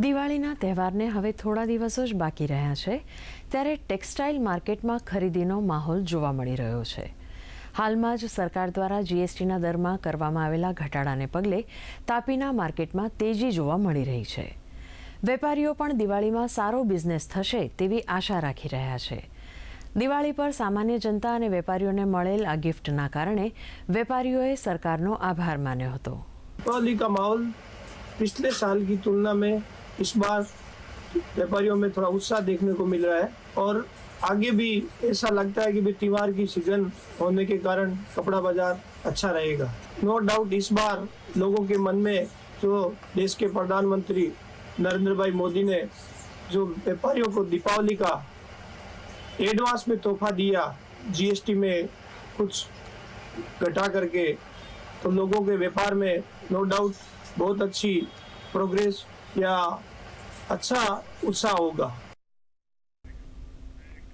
દિવાળીના તહેવારને હવે થોડા દિવસો જ બાકી રહ્યા છે, ત્યારે ટેક્સટાઇલ માર્કેટમાં ખરીદીનો માહોલ જોવા મળી રહ્યો છે. હાલમાં જ સરકાર દ્વારા જીએસટીના દરમાં કરવામાં આવેલા ઘટાડાને પગલે તાપીના માર્કેટમાં તેજી જોવા મળી રહી છે. વેપારીઓ પણ દિવાળીમાં સારો બિઝનેસ થશે તેવી આશા રાખી રહ્યા છે. દિવાળી પર સામાન્ય જનતા અને વેપારીઓને મળેલ આ ગિફ્ટના કારણે વેપારીઓએ સરકારનો આભાર માન્યો હતો. દિવાળી કા માહોલ, પિછલે સાલ કી તુલના મેં इस बार व्यापारियों में थोड़ा उत्साह देखने को मिल रहा है और आगे भी ऐसा लगता है कि भाई त्योहार की सीज़न होने के कारण कपड़ा बाज़ार अच्छा रहेगा। नो डाउट इस बार लोगों के मन में जो देश के प्रधानमंत्री नरेंद्र भाई मोदी ने जो व्यापारियों को दीपावली का एडवांस में तोहफा दिया जीएसटी में कुछ घटा करके तो लोगों के व्यापार में नो डाउट बहुत अच्छी प्रोग्रेस या अच्छा उत्साह होगा